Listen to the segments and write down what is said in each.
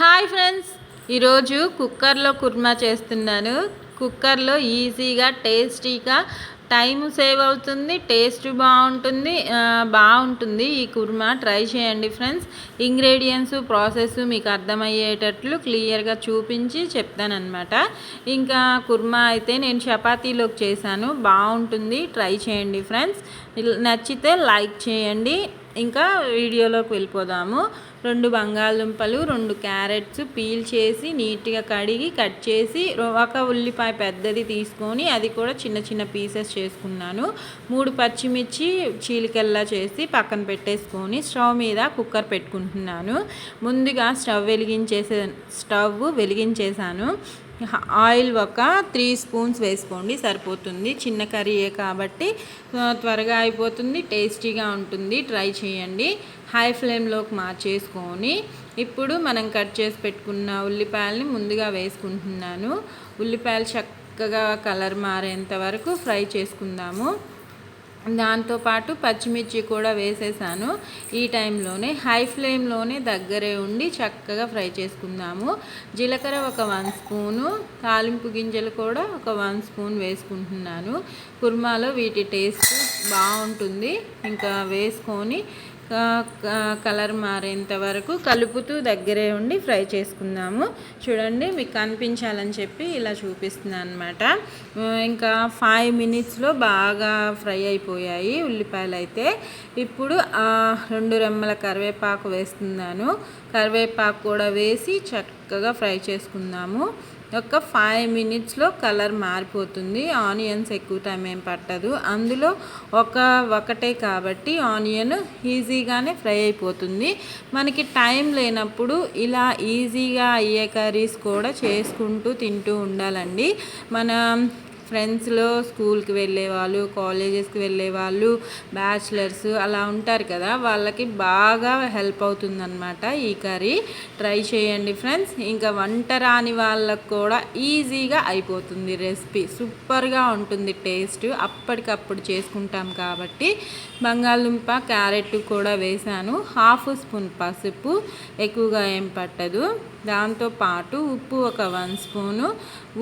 Hi friends. ఈరోజు కుక్కర్లో కుర్మా చేస్తున్నాను. కుక్కర్లో ఈజీగా టేస్టీగా టైం సేవ్ అవుతుంది టేస్ట్ బాగుంటుంది బాగుంటుంది ఈ కుర్మా. ట్రై చేయండి ఫ్రెండ్స్. ఇంగ్రీడియంట్స్ ప్రాసెస్ మీకు అర్థమయ్యేటట్లు క్లియర్గా చూపించి చెప్తానమాట ఇంకా కుర్మా అయితే నేను చపాతీలోకి చేశాను. బాగుంటుంది. ట్రై చేయండి ఫ్రెండ్స్. నచ్చితే లైక్ చేయండి. ఇంకా వీడియోలోకి వెళ్ళిపోదాము. రెండు బంగాళదుంపలు రెండు క్యారెట్స్ పీల్ చేసి నీట్గా కడిగి కట్ చేసి ఒక ఉల్లిపాయ పెద్దది తీసుకొని అది కూడా చిన్న చిన్న పీసెస్ చేసుకున్నాను. మూడు పచ్చిమిర్చి చీలికల్లా చేసి పక్కన పెట్టేసుకొని స్టవ్ మీద కుక్కర్ పెట్టుకుంటున్నాను. ముందుగా స్టవ్ వెలిగించేసే స్టవ్ వెలిగించేసాను ఆయిల్ ఒక త్రీ స్పూన్స్ వేసుకోండి సరిపోతుంది. చిన్న కర్రీయే కాబట్టి త్వరగా అయిపోతుంది టేస్టీగా ఉంటుంది. ట్రై చేయండి. హై ఫ్లేమ్లోకి మార్చేసుకొని ఇప్పుడు మనం కట్ చేసి పెట్టుకున్న ఉల్లిపాయలని ముందుగా వేసుకుంటున్నాను. ఉల్లిపాయలు చక్కగా కలర్ మారేంత వరకు ఫ్రై చేసుకుందాము. దాంతోపాటు పచ్చిమిర్చి కూడా వేసేసాను. ఈ టైంలోనే హై ఫ్లేమ్లోనే దగ్గరే ఉండి చక్కగా ఫ్రై చేసుకుందాము. జీలకర్ర ఒక వన్ స్పూను తాలింపు గింజలు కూడా ఒక వన్ స్పూన్ వేసుకుంటున్నాను. కుర్మాలో వీటి టేస్ట్ బాగుంటుంది. ఇంకా వేసుకొని కలర్ మారేంత వరకు కలుపుతూ దగ్గరే ఉండి ఫ్రై చేసుకుందాము. చూడండి మీకు కనిపించాలని చెప్పి ఇలా చూపిస్తున్నాను అనమాట ఇంకా ఫైవ్ మినిట్స్లో బాగా ఫ్రై అయిపోయాయి ఉల్లిపాయలు అయితే ఇప్పుడు రెండు రెమ్మల కరివేపాకు వేస్తున్నాను. కరివేపాకు కూడా వేసి చక్కగా ఫ్రై చేసుకుందాము. ఒక ఫైవ్ మినిట్స్లో కలర్ మారిపోతుంది. ఆనియన్స్ ఎక్కువ టైం ఏం పట్టదు. అందులో ఒక ఒకటే కాబట్టి ఆనియన్ ఈజీగానే ఫ్రై అయిపోతుంది. మనకి టైం లేనప్పుడు ఇలా ఈజీగా అయ్యే కర్రీస్ కూడా చేసుకుంటూ తింటూ ఉండాలండి. మన ఫ్రెండ్స్లో స్కూల్కి వెళ్ళే వాళ్ళు కాలేజెస్కి వెళ్ళే వాళ్ళు బ్యాచిలర్స్ అలా ఉంటారు కదా వాళ్ళకి బాగా హెల్ప్ అవుతుందన్నమాట ఈ కర్రీ. ట్రై చేయండి ఫ్రెండ్స్. ఇంకా వంట రాని వాళ్ళకు కూడా ఈజీగా అయిపోతుంది రెసిపీ. సూపర్గా ఉంటుంది టేస్ట్. అప్పటికప్పుడు చేసుకుంటాం కాబట్టి. బంగాళదుంప క్యారెట్ కూడా వేసాను. హాఫ్ స్పూన్ పసుపు. ఎక్కువగా ఏం పట్టదు. దాంతోపాటు ఉప్పు ఒక వన్ స్పూను.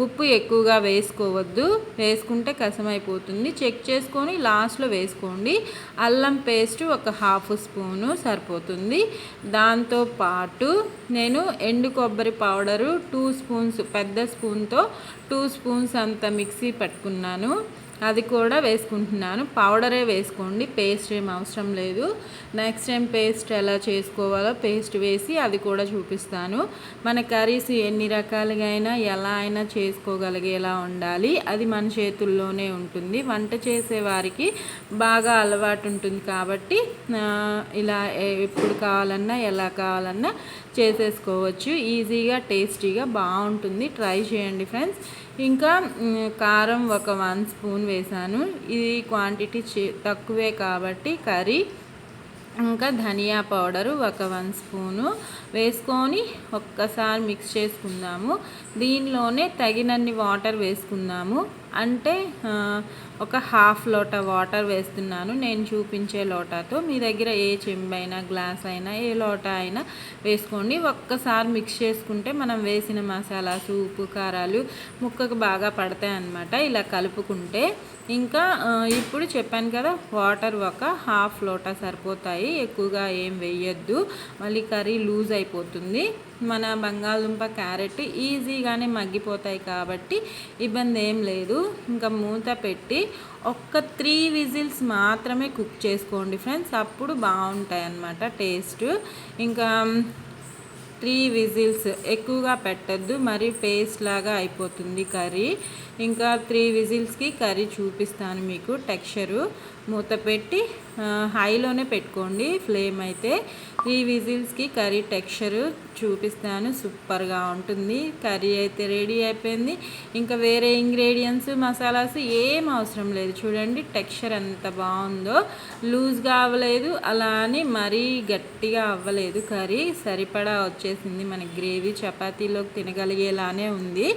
ఉప్పు ఎక్కువగా వేసుకోవద్దు. వేసుకుంటే కసమైపోతుంది. చెక్ చేసుకొని లాస్ట్లో వేసుకోండి. అల్లం పేస్ట్ ఒక హాఫ్ స్పూను సరిపోతుంది. దాంతోపాటు నేను ఎండు కొబ్బరి పౌడరు టూ స్పూన్స్ పెద్ద స్పూన్తో టూ స్పూన్స్ అంత మిక్సీ పట్టుకున్నాను. అది కూడా వేసుకుంటున్నాను. పౌడరే వేసుకోండి. పేస్ట్ ఏం అవసరం లేదు. నెక్స్ట్ టైం పేస్ట్ ఎలా చేసుకోవాలో పేస్ట్ వేసి అది కూడా చూపిస్తాను. మన కర్రీస్ ఎన్ని రకాలుగా అయినా ఎలా అయినా చేసుకోగలిగేలా ఉండాలి. అది మన చేతుల్లోనే ఉంటుంది. వంట చేసే వారికి బాగా అలవాటు ఉంటుంది కాబట్టి ఇలా ఎప్పుడు కావాలన్నా ఎలా కావాలన్నా చేసేసుకోవచ్చు. ఈజీగా టేస్టీగా బాగుంటుంది. ట్రై చేయండి ఫ్రెండ్స్. ఇంకా కారం ఒక వన్ స్పూన్ వేసాను. ఇది క్వాంటిటీ తక్కువే కాబట్టి కర్రీ. ఇంకా ధనియా పౌడరు ఒక వన్ స్పూను వేసుకొని ఒక్కసారి మిక్స్ చేసుకుందాము. దీనిలోనే తగినన్ని వాటర్ వేసుకుందాము. అంటే ఒక హాఫ్ లోటా వాటర్ వేస్తున్నాను. నేను చూపించే లోటాతో మీ దగ్గర ఏ చెంబైనా గ్లాస్ అయినా ఏ లోటా అయినా వేసుకోండి. ఒక్కసారి మిక్స్ చేసుకుంటే మనం వేసిన మసాలా ఉప్పు కారాలు ముక్కకు బాగా పడతాయి అన్నమాట. ఇలా కలుపుకుంటే ఇంకా ఇప్పుడు చెప్పాను కదా వాటర్ ఒక హాఫ్ లోటా సరిపోతాయి. ఎక్కువగా ఏం వేయొద్దు. మళ్ళీ కర్రీ లూజ్ అయిపోతుంది. మన బంగాళదుంప క్యారెట్ ఈజీగానే మగ్గిపోతాయి కాబట్టి ఇబ్బంది ఏం లేదు. ఇంకా మూత పెట్టి ఒక్క త్రీ విజిల్స్ మాత్రమే కుక్ చేసుకోండి ఫ్రెండ్స్. అప్పుడు బాగుంటాయి అన్నమాట టేస్ట్. ఇంకా త్రీ విజిల్స్ ఎక్కువగా పెట్టద్దు. మరి పేస్ట్ లాగా అయిపోతుంది కర్రీ. ఇంకా త్రీ విజిల్స్కి కర్రీ చూపిస్తాను మీకు టెక్స్చరు. మూత పెట్టి హైలోనే పెట్టుకోండి. ఫ్లేమ్ అయితే ఈ విజిల్స్కి కర్రీ టెక్స్చర్ చూపిస్తాను. సూపర్గా ఉంటుంది. కర్రీ అయితే రెడీ అయిపోయింది. ఇంకా వేరే ఇంగ్రీడియంట్స్ మసాలాస్ ఏం అవసరం లేదు. చూడండి టెక్స్చర్ ఎంత బాగుందో. లూజ్గా అవ్వలేదు. అలా అని మరీ గట్టిగా అవ్వలేదు కర్రీ. సరిపడా వచ్చేసింది. మన గ్రేవీ చపాతీలోకి తినగలిగేలానే ఉంది.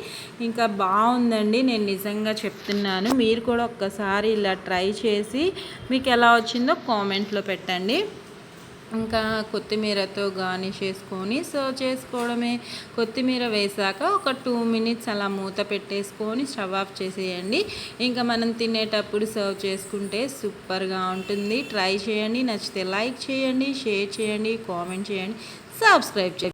ఇంకా బాగుందండి. నేను నిజంగా చెప్తున్నాను. మీరు కూడా ఒక్కసారి ఇలా ట్రై చేసి మీకు ఎలా వచ్చిందో కామెంట్లో పెట్టండి. ఇంకా కొత్తిమీరతో గార్నిష్ చేసుకొని సర్వ్ చేసుకోవడమే. కొత్తిమీర వేసాక ఒక టూ మినిట్స్ అలా మూత పెట్టేసుకొని స్టవ్ ఆఫ్ చేసేయండి. ఇంకా మనం తినేటప్పుడు సర్వ్ చేసుకుంటే సూపర్గా ఉంటుంది. ట్రై చేయండి. నచ్చితే లైక్ చేయండి షేర్ చేయండి కామెంట్ చేయండి. సబ్స్క్రైబ్ చేయండి.